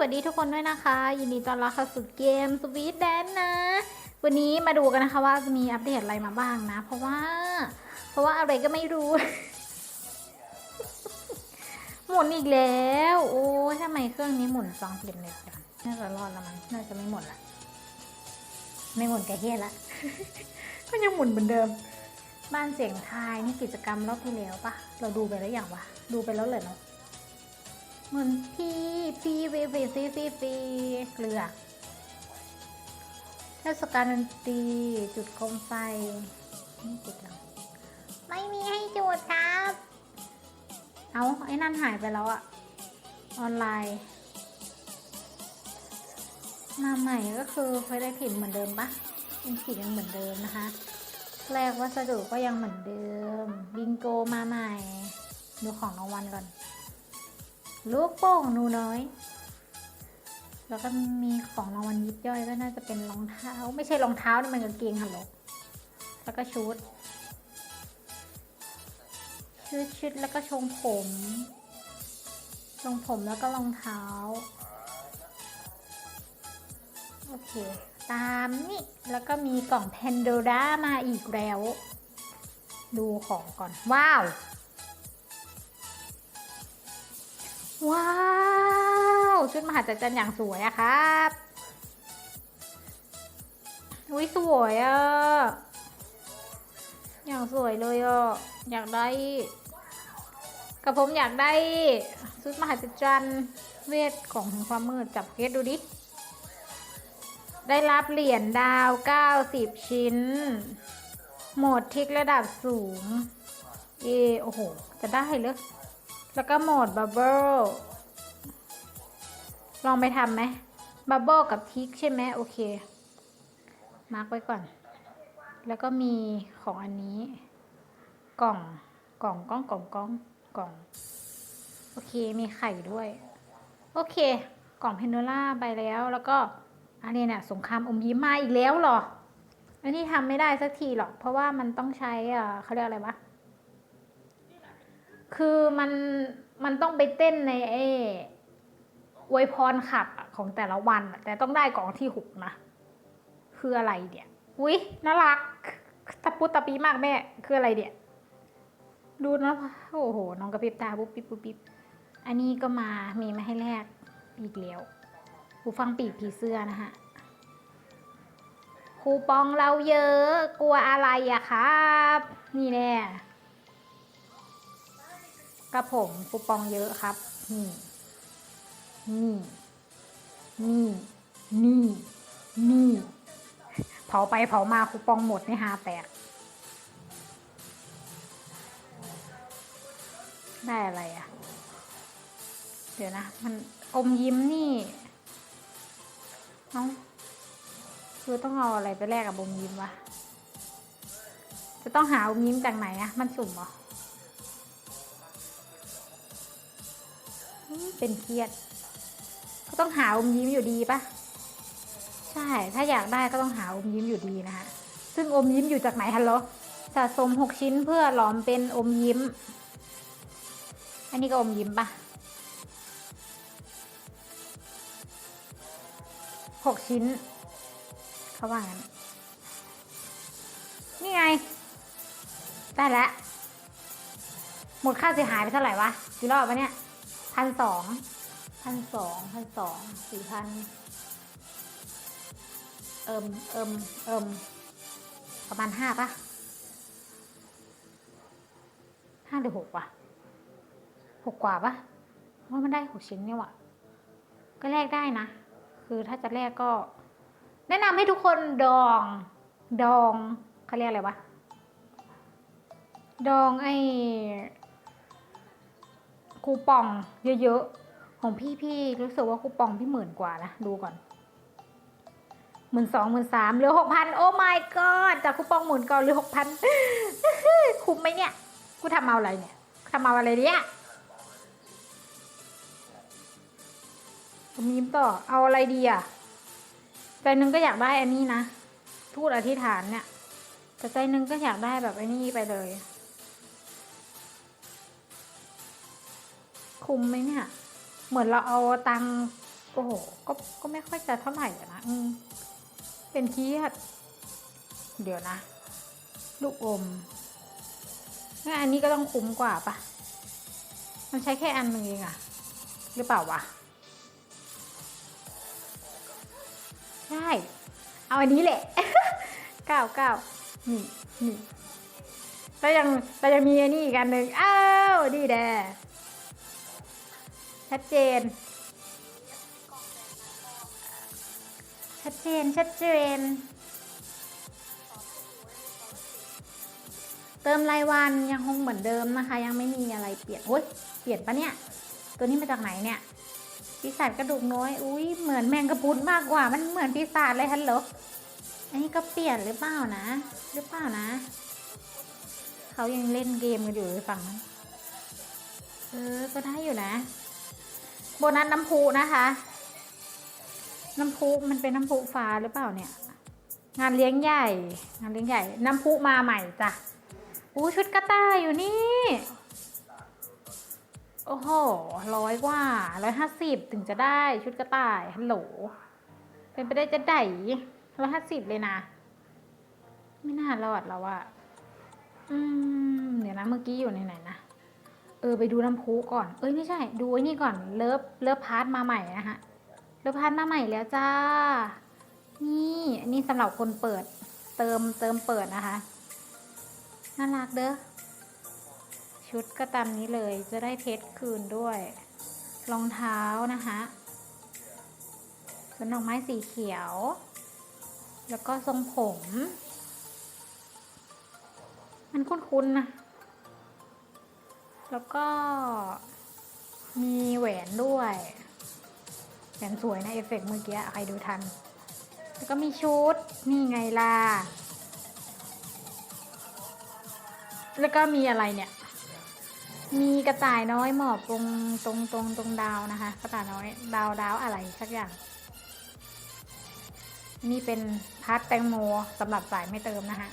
วัสดีทุกคนด้วยนะคะ ยินดีต้อนรับเข้าสู่เกมสวีทแดนนะ วันนี้มาดูกันนะคะว่าจะมีอัปเดตอะไรมาบ้างนะ เพราะว่า เพราะว่าอะไรก็ไม่รู้ หมุนอีกแล้ว โอ้ทำไมเครื่องนี้หมุนสองเปลี่ยนเลยจังน่าจะรอดแล้วมั้งน่าจะไม่หมดละไม่หมุนกระเฮียละก็ยังหมุนเหมือนเดิม บ้านเสียงทายนี่กิจกรรมรอบที่แล้วปะเราดูไปแล้วอย่างวะดูไปแล้วเลยเนาะ มือนพีพี่ฟีฟีฟีฟีฟีเกลือเทศกาลดนตรีจุดโคมไฟนี่จุดแล้วไม่มีให้จุดครับ เอาไอ้นั่นหายไปแล้วอะออนไลน์มาใหม่ก็คือเคยได้ผิดเหมือนเดิมปะเป็นผิดยังเหมือนเดิมนะคะ แรกวัสดุก็ยังเหมือนเดิม บิงโกมาใหม่ ดูของรางวัลก่อน ลูกโป่งหนูน้อย แล้วก็มีของรางวัลยิบย่อยก็น่าจะเป็นรองเท้า ไม่ใช่รองเท้านี่มันกางเกงฮัลโหลแล้วก็ชุด ชุดชุดแล้วก็ชงผมชงผมแล้วก็รองเท้า โอเค ตามนี่ แล้วก็มีกล่องแพนโดร่ามาอีกแล้ว ดูของก่อน ว้าว ว้าว ชุดมหัศจรรย์อย่างสวยอะครับอุ้ยสวยอะอย่างสวยเลยอะอยากได้กับผมอยากได้ชุดมหัศจรรย์เวทของแห่งความมืดจับเพชรดูดิ ได้รับเหรียญดาว 90 ชิ้น โหมดทิกระดับสูง เอโอ้โห จะได้เลย แล้วก็โหมดบับเบิลลองไปทำไหมบับเบิลกับทิกใช่ไหมโอเค มาร์กไว้ก่อน แล้วก็มีของอันนี้ กล่องกล่องกล้องกล่องกล้องกล่อง โอเคมีไข่ด้วย โอเค กล่องเพนโดล่าไปแล้วแล้วก็อันนี้เนี่ยสงครามอมยิ้มมาอีกแล้วเหรอ อันนี้ทำไม่ได้สักทีหรอก เพราะว่ามันต้องใช้อ่าเขาเรียกอะไรวะ คือมันมันต้องไปเต้นในเออวยพรขับของแต่ละวันแต่ต้องได้กล่องที่หกนะ คืออะไรเดี๋ยอุ้ยน่ารักตะปุตตะปีมากแม่คืออะไรเดี๋ยดูนะโอ้โห น้องกระพริบตาปุ๊บปิ๊บปุ๊บปิ๊บอันนี้ก็มามีมาให้แลกอีกแล้วหูฟังปีกผีเสื้อนะฮะคูปองเราเยอะกลัวอะไรอะครับ นี่แน่ กับผมคูปองเยอะครับ นี่ นี่ นี่ นี่ นี่ เผาไปเผามาคูปองหมดในหาแตก ได้อะไรอะ่ะ เดี๋ยวนะ มันอมยิ้มนี่เอ้าคือต้องเอาอะไรไปแลกกับอมยิ้มวะ จะต้องหาอมยิ้มจากไหนอะมันสุ่มเหรอ เป็นเครียด ก็ต้องหาอมยิ้มอยู่ดีปะใช่ ถ้าอยากได้ก็ต้องหาอมยิ้มอยู่ดีนะคะซึ่งอมยิ้มอยู่จากไหนฮัลโหลสะสมหกชิ้นเพื่อหลอมเป็นอมยิ้ม อันนี้ก็อมยิ้มปะหกชิ้น เขาว่างั้น นี่ไง ได้แล้ว หมดค่าเสียหายไปเท่าไหร่วะ กี่รอบวะเนี่ย พันสองพันสองพันสองสี่พันเอิมเอิมเอิมประมาณห้าปะห้าหรือหกวะหกกว่าปะว่ามันได้หกชิ้นเนี่ยวะก็แลกได้นะ คือถ้าจะแลกก็ แนะนำให้ทุกคนดอง ดองเขาเรียกอะไรวะ ดองไอ คูปองเยอะๆ ของพี่พี่รู้สึกว่าคูปองพี่หมื่นกว่านะ ดูก่อนหมื่นสองหมื่นสามเหลือหกพันโอ้ my god จากคูปองหมื่นก่อนเหลือหกพันคุ้มไหมเนี่ย กูทำเอาอะไรเนี่ยทำเอาอะไรเนี่ยผมยิ้มต่อ เอาอะไรดีอะ ใจนึงก็อยากได้อันนี้นะ ทูตอธิษฐานเนี่ย แต่ใจนึงก็อยากได้แบบไอ้นี่ไปเลย คุ้มไหมเนี่ย เหมือนเราเอาตังโอ้โหก็ก็ไม่ค่อยจะเท่าไหร่นะอืมเป็นเครียดเดี๋ยวนะ ลูกอมงั้นอันนี้ก็ต้องคุ้มกว่าปะมันใช้แค่อันหนึงเองอะหรือเปล่าวะใช่เอาอันนี้แหละเก้าเก้านี่นี่แล้วยังแล้วยังมีอันนี้อีกอันหนึ่งอ้าวดีแด ชัดเจน ชัดเจน ชัดเจน เติมรายวันยังคงเหมือนเดิมนะคะ ยังไม่มีอะไรเปลี่ยนโอ้ยเปลี่ยนปะเนี่ย ตัวนี้มาจากไหนเนี่ยปีศาจกระดูกน้อย อุ้ยเหมือนแมงกะพุนมากกว่า มันเหมือนปีศาจเลยฮัลโหล อันนี้ก็เปลี่ยนหรือเปล่านะ หรือเปล่านะ เขายังเล่นเกมกันอยู่ฝั่งนั้นเออ ก็ได้อยู่นะ โบนัสน้ำพุนะคะ น้ำพุมันเป็นน้ำพุฟ้าหรือเปล่าเนี่ย งานเลี้ยงใหญ่ งานเลี้ยงใหญ่ น้ำพุมาใหม่จ้ะอู้ชุดกระต่ายอยู่นี่ โอ้โหร้อยกว่าร้อยห้าสิบถึงจะได้ชุดกระต่ายฮัลโหลเป็นไปได้จะได้ร้อยห้าสิบเลยนะ ไม่น่ารอดแล้วอะอืม เดี๋ยวนะเมื่อกี้อยู่ในไหนนะ เออไปดูน้ำพุก่อน เอ้ยไม่ใช่ ดูไอ้นี่ก่อน เลิฟเลิฟพาร์ทมาใหม่นะฮะ เลิฟพาร์ทมาใหม่แล้วจ้า นี่อันนี้สำหรับคนเปิด เติมเติมเปิดนะคะ น่ารักเด้อ ชุดก็ตามนี้เลย จะได้เพชรคืนด้วย รองเท้านะคะเป็นดอกไม้สีเขียว แล้วก็ทรงผม มันคุ้นๆนะ แล้วก็มีแหวนด้วยแหวนสวยนะเอฟเฟกต์เมื่อกี้ใครดูทัน แล้วก็มีชุด นี่ไงล่ะ แล้วก็มีอะไรเนี่ย มีกระต่ายน้อยหมอบตรงตรงตรงตรงดาวนะคะ กระต่ายน้อยดาวดาวอะไรสักอย่าง นี่เป็นพัดแตงโมสำหรับสายไม่เติมนะคะ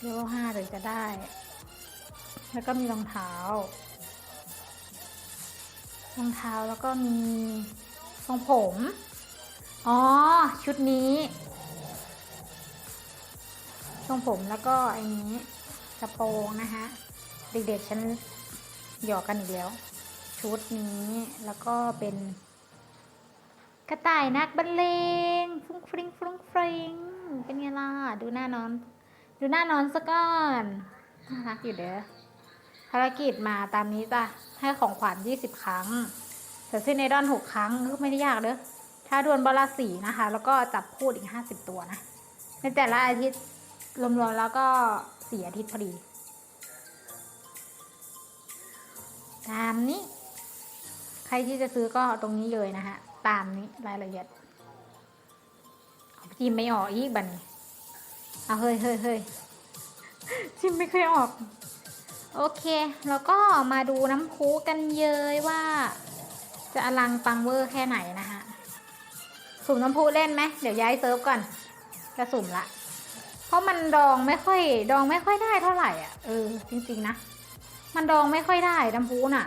เลเวลห้าถึงจะได้ แล้วก็มีรองเท้ารองเท้าแล้วก็มีทรงผม อ๋อ ชุดนี้ทรงผมแล้วก็ไอ้นี้กระโปรงนะคะเด็กๆฉันหยอกกันอีกแล้ว ชุดนี้แล้วก็เป็นกระต่ายนักบรรเลงฟุ้งฟริ้งฟุ้งฟริ้งเป็นไงล่ะ ดูหน้านอน ดูหน้านอนซะก่อนน่ารักอยู่เด้อ ภารกิจมาตามนี้จ้ะ ให้ของขวัญ20 ครั้งเสร็จสิ้นในดอน6ครั้งก็ไม่ได้ยากเด้อถ้าดวลบอลละสีนะคะ แล้วก็จับพูดอีก 50 ตัวนะ ในแต่ละอาทิตย์รวมๆแล้วก็สี่อาทิตย์พอดี ตามนี้ ใครที่จะซื้อก็ตรงนี้เลยนะฮะ ตามนี้รายละเอียดจิมไม่ออกอีกบันเอาเฮ้ยเฮ้ยเฮ้ยจิมไม่เคยออก โอเค แล้วก็มาดูน้ำพุกันเยยว่า จะอลังปังเวอร์แค่ไหนนะคะสุ่มน้ำพุเล่นไหมเดี๋ยวย้ายเซิร์ฟก่อนจะสุ่มละ เพราะมันดองไม่ค่อย ดองไม่ค่อยได้เท่าไหร่อะเออจริงๆนะ มันดองไม่ค่อยได้น้ำพุน่ะ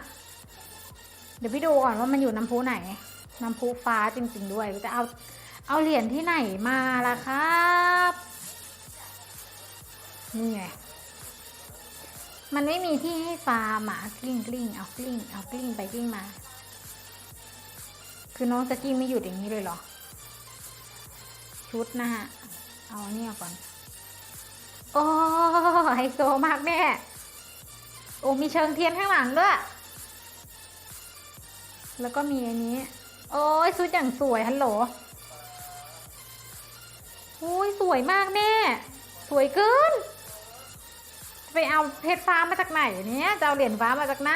เดี๋ยวพี่ดูก่อนว่ามันอยู่น้ำพุไหน น้ำพุฟ้าจริง ๆ ด้วยจะเอาเอาเหรียญที่ไหนมาล่ะครับ นี่ไง มันไม่มีที่ให้ฟาร์มอะกลิ้งกลิ้งเอากลิ้งเอากลิ้งไปกลิ้งมา คือน้องจะกลิ้งไม่หยุดอย่างนี้เลยเหรอ ชุดนะฮะ เอาเนี่ยก่อน โอ้ไฮโซมากแม่โอ้มีเชิงเทียนข้างหลังด้วย แล้วก็มีอันนี้ โอ้ยชุดอย่างสวยฮัลโหลโอ้ยสวยมากแม่ สวยเกิน ไปเอาเพชรฟ้ามาจากไหนเนี่ยจะเอาเหรียญฟ้ามาจากไหน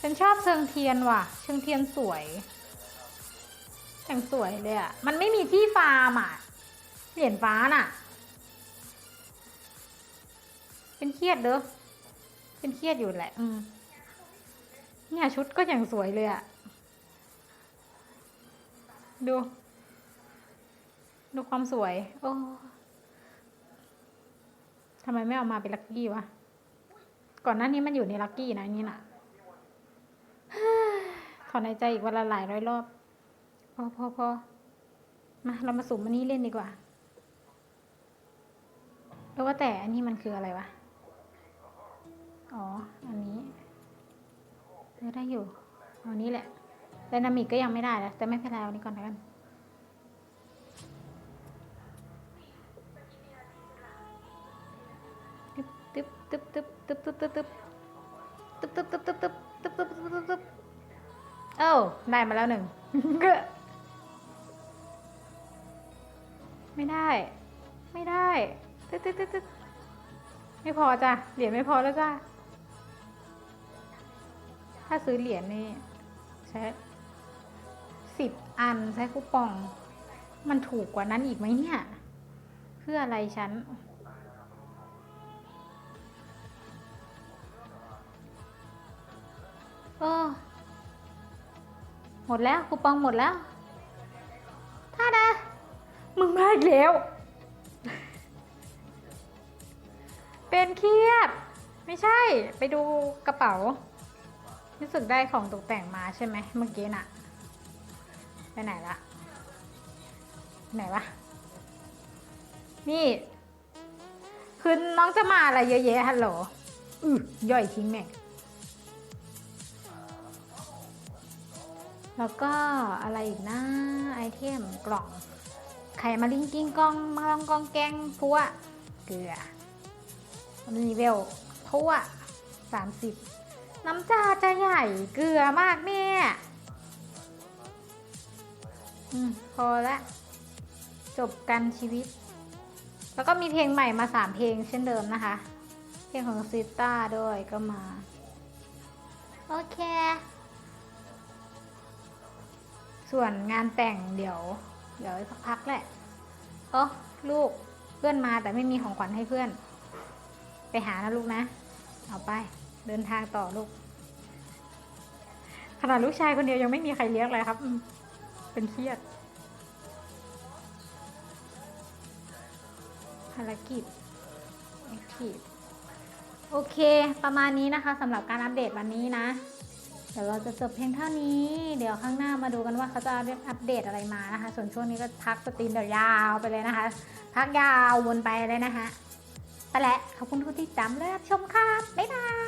ฉันชอบเชิงเทียนว่ะ เชิงเทียนสวยอย่างสวยเลยอะ่ะ มันไม่มีที่ฟาร์มอะ เหรียญฟ้าน่ะ เป็นเครียดเด้อ เป็นเครียดอยู่แหละ อืมเนี่ยชุดก็อย่างสวยเลยอะ ดู ดูความสวย โอ้ ทำไมไม่เอามาเป็นลักกี้วะ ก่อนหน้านี้มันอยู่ในลักกี้นะอันนี่น่ะถอนในใจอีกวันละหลายร้อยรอบ พอพอพอมาเรามาสุ่มอันนี้เล่นดีกว่า แล้วว่าแต่อันนี้มันคืออะไรวะ อ๋อ อันนี้ได้อยู่อันนี้แหละไดนามิกก็ยังไม่ได้แล้วแต่ไม่เป็นไรเอาอันนี้ก่อนแล้วกัน ตึ๊บตึ๊บตึ๊บตึ๊บตึ๊บตึ๊บตึ๊บตึ๊บตึ๊บตึ๊บตึ๊บตึ๊บตึ๊บตึ๊บตึ๊บตึ๊บตึบเอ้าได้มาแล้วหนึ่งไม่ได้ ไม่ได้ตึ๊ดตึ๊ดตึ๊ดตึ๊ดไม่พอจ้ะเหรียญไม่พอแล้วจ้ะถ้าซื้อเหรียญนี่ใช้สิบอันใช้คูปอง มันถูกกว่านั้นอีกไหมเนี่ย เพื่ออะไรฉัน เออหมดแล้วคูปองหมดแล้วท่าดามึงมาอีกแล้ว เป็นเครียดไม่ใช่ ไปดูกระเป๋า รู้สึกได้ของตกแต่งมาใช่ไหมเมื่อกี้น่ะ ไปไหนละไปไหนวะ นี่ คือน้องจะมาอะไรเยอะแยะฮัลโหล อือย่อยทิ้งแม่ง แล้วก็อะไรอีกนะไอเทมกล่อง ไข่มาลิงกิ้งกองมาลองกองแกงพัวเกลือรีเวลพัวสามสิบน้ำจาจะใหญ่เกลือมากแม่อืมพอละ จบกันชีวิต แล้วก็มีเพลงใหม่มาสามเพลงเช่นเดิมนะคะ เพลงของซิต้าด้วยก็มา โอเค ส่วนงานแต่งเดี๋ยว เดี๋ยวสักพักแหละโอ้ลูกเพื่อนมาแต่ไม่มีของขวัญให้เพื่อน ไปหานะลูกนะ เอาไป เดินทางต่อลูก ขนาดลูกชายคนเดียวยังไม่มีใครเลี้ยงเลยครับ เป็นเครียดภารกิจ Active โอเค ประมาณนี้นะคะสำหรับการอัปเดตวันนี้นะ เดี๋ยวเราจะจบเพียงเท่านี้ เดี๋ยวข้างหน้ามาดูกันว่าเขาจะอัปเดตอะไรมานะคะ ส่วนช่วงนี้ก็พักสตรีมยาวไปเลยนะคะ พักยาววนไปเลยนะคะไปแหละขอบคุณทุกที่ติดตามและรับชมครับ บ๊ายบาย